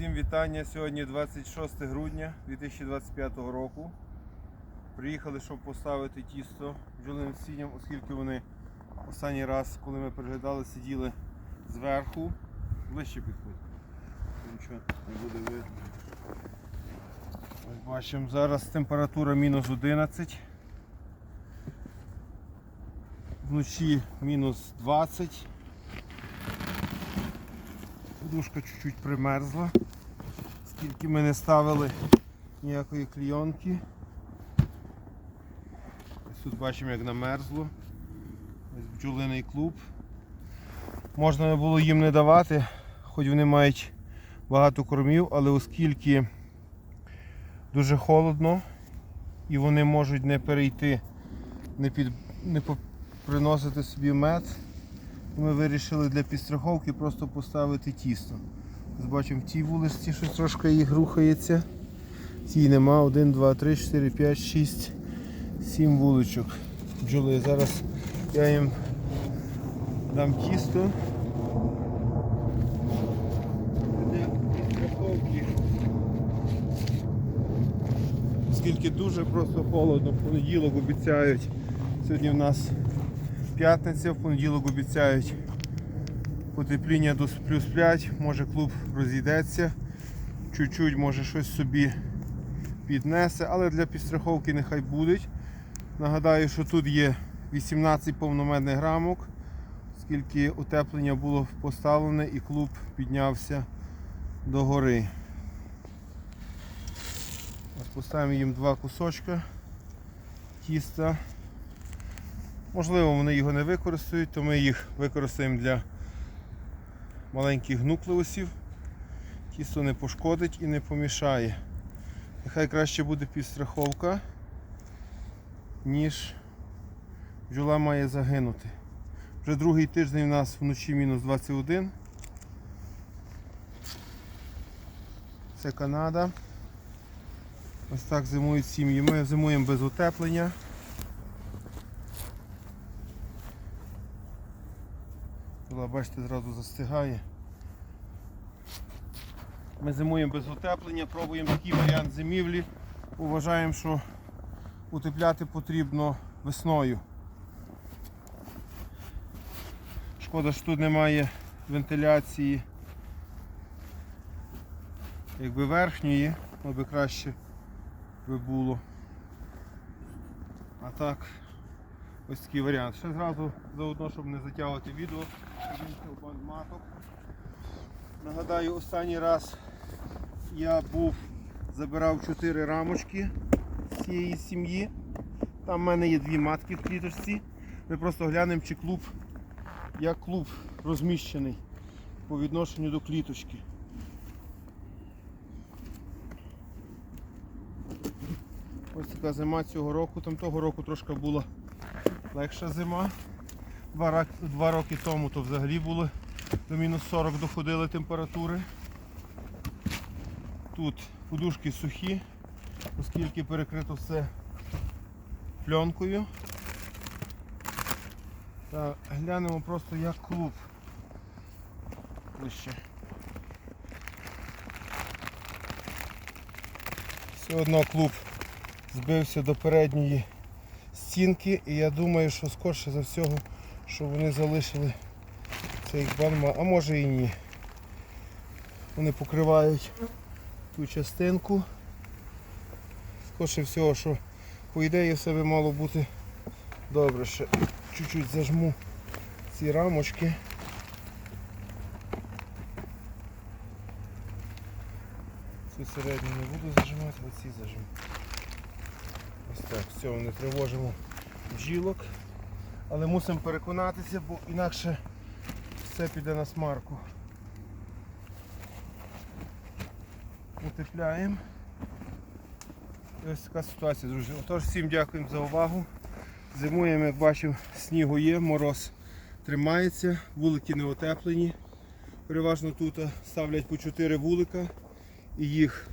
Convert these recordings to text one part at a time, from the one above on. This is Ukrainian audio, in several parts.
Всім вітання. Сьогодні 26 грудня 2025 року. Приїхали, щоб поставити тісто бджолиним сінням, оскільки вони останній раз, коли ми приглядали, сиділи зверху. Ближче підходь. Нічого не буде видно. Ось бачимо, зараз температура мінус 11. Вночі мінус 20. Подушка чуть-чуть примерзла, скільки ми не ставили ніякої клійонки. Тут бачимо як намерзло. Ось бджолиний клуб. Можна було їм не давати, хоч вони мають багато кормів, але оскільки дуже холодно і вони можуть не перейти, не, під, не приносити собі мед. Ми вирішили для підстраховки просто поставити тісто. Бачимо в тій вулиці щось трошки їх рухається. Тій нема. 1, 2, 3, 4, 5, 6, 7 вуличок. Бджоли. Зараз я їм дам тісто. Оскільки дуже просто холодно, в понеділок обіцяють. Сьогодні в нас п'ятниця, в понеділок обіцяють потепління до плюс 5, може клуб розійдеться, чуть-чуть може щось собі піднесе, але для підстраховки нехай будуть. Нагадаю, що тут є 18 повномедних рамок, оскільки утеплення було поставлене і клуб піднявся до гори. Поставимо їм два кусочка тіста. Можливо, вони його не використають, то ми їх використаємо для маленьких нуклеусів. Тісто не пошкодить і не помішає. Нехай краще буде підстраховка, ніж бджола має загинути. Вже другий тиждень у нас вночі мінус 21. Це Канада. Ось так зимують сім'ї. Ми зимуємо без утеплення. Була, бачите, зразу застигає. Ми зимуємо без утеплення, пробуємо такий варіант зимівлі. Вважаємо, що утепляти потрібно весною. Шкода, що тут немає вентиляції якби верхньої, аби краще би було. А так, ось такий варіант. Ще зразу заодно, щоб не затягувати відео, вінчив бандматок. Нагадаю, останній раз я був, забирав 4 рамочки з цієї сім'ї. Там в мене є дві матки в кліточці. Ми просто глянемо, чи клуб, як клуб розміщений по відношенню до кліточки. Ось така зима цього року. Там того року трошки була легша зима. Два, два роки тому то взагалі було до мінус 40 доходили температури. Тут подушки сухі, оскільки перекрито все пленкою. Та глянемо просто як клуб. Ближче. Все одно клуб збився до передньої стінки і я думаю, що скорше за всього, що вони залишили цей банма, а може і ні. Вони покривають ту частинку. Скорше всього, що по ідеї все би мало бути добре. Ще чуть-чуть зажму ці рамочки. Цю середню не буду зажимати, оці зажму. Ось так, все, не тривожимо бджілок. Але мусимо переконатися, бо інакше все піде на смарку. Утепляємо. І ось така ситуація, друзі. Отож, всім дякуємо за увагу. Зимуємо, як бачимо, снігу є, мороз тримається, вулики не утеплені. Переважно тут ставлять по 4 вулика і їх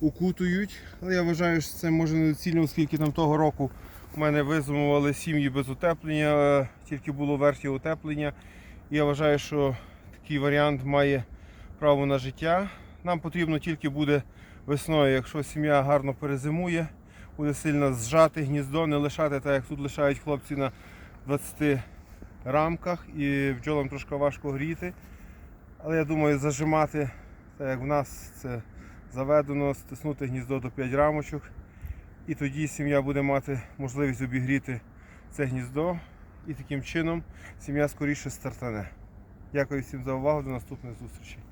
укутують. Але я вважаю, що це може недоцільно, оскільки там того року у мене визимували сім'ї без утеплення, е, тільки було верхнє утеплення. І я вважаю, що такий варіант має право на життя. Нам потрібно тільки буде весною, якщо сім'я гарно перезимує, буде сильно зжати гніздо, не лишати так, як тут лишають хлопці на 20 рамках і бджолам трошки важко гріти. Але я думаю, зажимати, так як в нас це заведено, стиснути гніздо до 5 рамочок. І тоді сім'я буде мати можливість обігріти це гніздо. І таким чином сім'я скоріше стартане. Дякую всім за увагу. До наступних зустрічей.